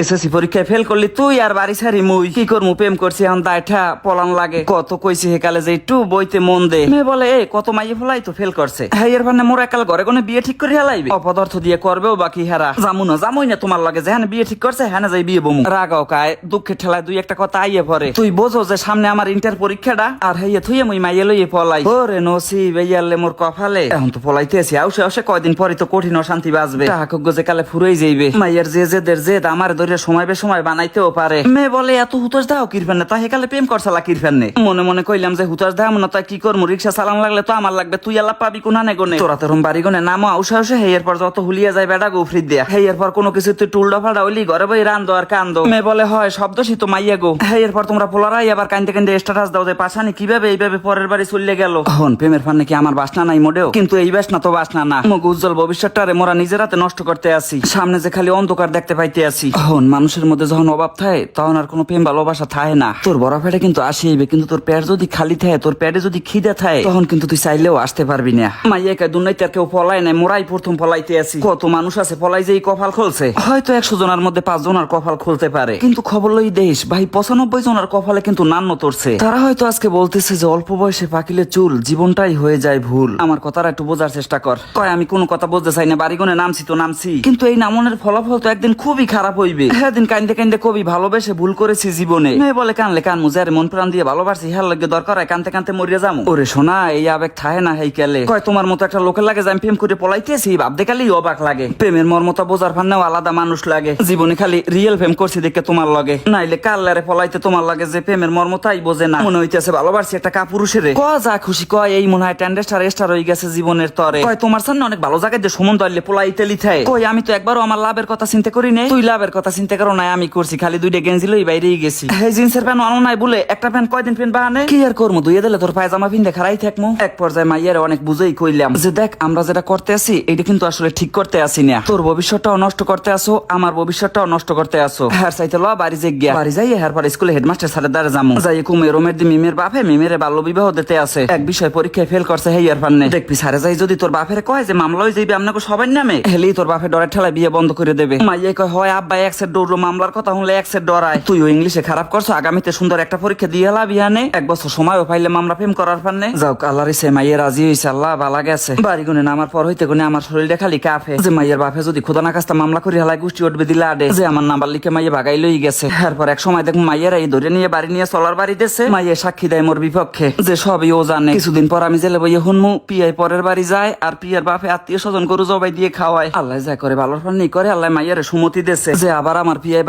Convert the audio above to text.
SSC পরীক্ষায় fail করলি তুই আর বাড়ি সারি মুই। কি করমু? প্রেম করছি, এখন পলান লাগে। কত কইছি হেকালে যে একটু বইতে মন দে। মেয়ে বলে, এ, কত মাইয়ে ফলাই তো ফেল করছে। হ্যাঁ এর মানে মোর একাল ঘরে কোনে বিয়ে ঠিক করে হেলাইবে। অপদার্থ দিয়ে করবেও বাকি হেরা। জামু না জামুই না তোমার লাগে। বিয়ে ঠিক করছে যাই বিয়ে বমু। রাগাও কায়, দুঃখের ঠেলায় দুই একটা কথা আইয়ে পরে তুই বোঝো যে সামনে আমার ইন্টার পরীক্ষাটা, আর হেয়ে থুইয়ে মুই মাইয়ে লইয়ে পলাই। ওরে নসি বেয়ালে মোর কপালে। এখন তো পলাইতে আছি আউসে আউসে কয়দিন পরে তো কঠিন অশান্তি বাজবে। টাকা গজে কালে ফুরই যাইবে। মাইয়ের যে যে দের জেদ, আমার ধরে সময় বে সময় বানাইতেও পারে। মেয়ে বলে, এত হুতস দাও কিরফেন না, তাই কালে প্রেম করছালা কিরফেন নে। মনে মনে কইলাম যে হুতস দাও, না তাই কি করমু? রিক্সা চালান লাগলে তো আমার লাগবে। তুই আল্লাহ পাবি কোনা নে গনে? তোরা তোরম বাড়ি গনে, নামো আউসে আউসে হেয়ের পর যত হুলিয়া যায় বেটা গুফরি দিয়া। হেয়ের পর কোনো কিছু তুই টুল ডফাড়া হইলি, ঘরে বই রান্দো আর কান্দো। মেয়ে বলে, হয়, শব্দ তো মাইয়া গো। হেয়ের পর তোমরা পোলারাই আবার কান্দে কান্দে স্ট্যাটাস দাও যে, পাশানি কীভাবে এইভাবে পরের বাড়ি চলে গেল? হন, প্রেমের ফান্নে কি আমার বাসনা নাই মোটেও? কিন্তু এই বাসনা তো বাসনা না। মুখ উজ্জ্বল ভবিষ্যৎটারে মোরা নিজের হাতে নষ্ট করতে আসি। সামনে যে খালি অন্ধকার দেখতে পাইতে আসি। হন মানুষের মধ্যে যখন অভাব থাকে, তখন আর কোনো প্রেম, ভালোবাসা থাকে না। তোর বড় পেটে কিন্তু আসিবে, কিন্তু তোর পেট যদি খালি থাকে, তোর পেটে যদি খিদে থাকে, তখন কিন্তু তুই চাইলেও আসতে পারবি না। মাইয়া কে দুনাইতে আর কেউ পলাই নাই, মোরাই প্রথম পলাইতে আসি কত মানুষ আছে, পলাই যে কপাল খুলছে। হয়তো একশো জনের মধ্যে পাঁচ জনের কপাল খুলতে পারে। কিন্তু খবর লই দেশ ভাই, পঁচানব্বই জনের কপালে কিন্তু নান্ন তরছে তারা হয়তো আজকে বলতেছে যে অল্প বয়সে পাকিলে চুল, জীবনটাই হয়ে যায় ভুল। আমার কথাটা একটু বোঝার চেষ্টা কর। কয়, আমি কোনো কথা বলতে চাই না বাড়িগনে নামছি তো নামছি। কিন্তু এই নামনের ফলাফল তো একদিন খুবই খারাপ হইবে। হ্যাঁ দিন কান্দে কান্দে কবি ভালোবেসে ভুল করেছি জীবনে। মেয়ে বলে কানলে কান মুজার মন প্রাণ দিয়ে ভালোবাসি হ্যাঁ লাগে দরকার হয় কানতে কানতে মরিয়া যাব ওরে শোনা এই আবেগ থাহে না হেই কেলে? কয় তোমার মতো একটা লোকের লাগে যে আমি প্রেম করে পলাইতেছি ভাবতে খালি অবাক লাগে। প্রেমের মর্মতা বোঝার ফান্নেও আলাদা মানুষ লাগে। জীবনে খালি রিয়েল প্রেম করছি দেখে তোমার লগে। নাইলে কাল্লারে পলাইতে তোমার লাগে যে প্রেমের মর্মতাই বোঝে না? মনে হইতেছে ভালোবাসি একটা কাপুরুষের ক যা খুশি কয় এই মনে হয় ট্যান্ডেস্টার এস্টার হয়ে গেছে জীবনের তরে। কয় তোমার সামনে অনেক ভালো জায়গায় যে সুমন দলে পোলাইতে লিথায়। কই আমি তো একবারও আমার লাভের কথা চিন্তা করি নাই। তুই লাভের কথা চিন্তা করো নাই, আমি করছি, খালি দুইটা গেঞ্জি লই বাইরেই গেছি। এই জিন্সের প্যান্ট আনো নাই বলে একটা প্যান্ট কয়দিন প্যান্ট বাহানে? কি আর করব দুইয়ে দিলে তোর পায়জামা পিনতে খারাই থাকমু। এক পর্যায়ে মাইয়ার অনেক বুঝেই কইলাম, যে দেখ, আমরা যেটা করতে আছি এটা কিন্তু আসলে ঠিক করতে আসি না। তোর ভবিষ্যৎটাও নষ্ট করতে আসো, আমার ভবিষ্যৎটাও নষ্ট করতে আসো। হ্যার চাইতে ল বাড়ি যে গিয়া। বাড়ি যাই হ্যার পর স্কুলে হেডমাস্টার স্যারের দ্বারা যামু। যাই কুমে রোমের দি মিমের বাপে মিমের বাল্য বিবাহ দিতে আছে এক বিষয় পরীক্ষায় ফেল করছে হেয়ার পান্নে দেখবি সারে যাই যদি তোর বাপের কয় যে মামলা হয়ে যাইবে আপনাকে সবাই নামে। হেলেই তোর বাপের ডরে ঠেলায় বিয়ে বন্ধ করে দেবে। মাইয়ে কয়, হয় আব্বা এক সেট দৌড়ো মামলার কথা হলে এক সেট ডরায়। তুইও ইংলিশে খারাপ করছ, আগামীতে সুন্দর একটা পরীক্ষা দিয়ে হেলা বিহানে এক বছর সময়ও পাইলে মামলা ফেম করার পান্নে যাও আল্লাহ রে সে মাইয়ে রাজি হয়েছে আল্লাহ বালা গেছে। বাড়ি গুনে নামার পর হইতে গুনে আমার শরীরটা খালি কাফে যে মাইয়ের বাপে যদি খোদা না কাছটা মামলা করে হেলায় গোষ্ঠী উঠবে দিলে আডে। যে আমার নাম্বার লিখে মাইয়ে ভাগাই লই গেছে। এরপর এক সময় দেখুন মাইয়ের এই ধরে নিয়ে বাড়ি নিয়ে চলার বাড়ি দেশে মাইয়ে সাক্ষী দেয় মোর বিপক্ষে। যে সবই ও জানে। কিছুদিন পর আমি জেলে বইয়ে হুনমু। পিয়াই পরের বাড়ি যায় আর পিয়ার বাপে আত্মীয় স্বজন গরু জবাই দিয়ে খাওয়ায়। আল্লাহ যা করে ভালোর নেই করে আল্লাহ মাইয়ারে সুমতি দেশে যে আবার আমার পিয়াই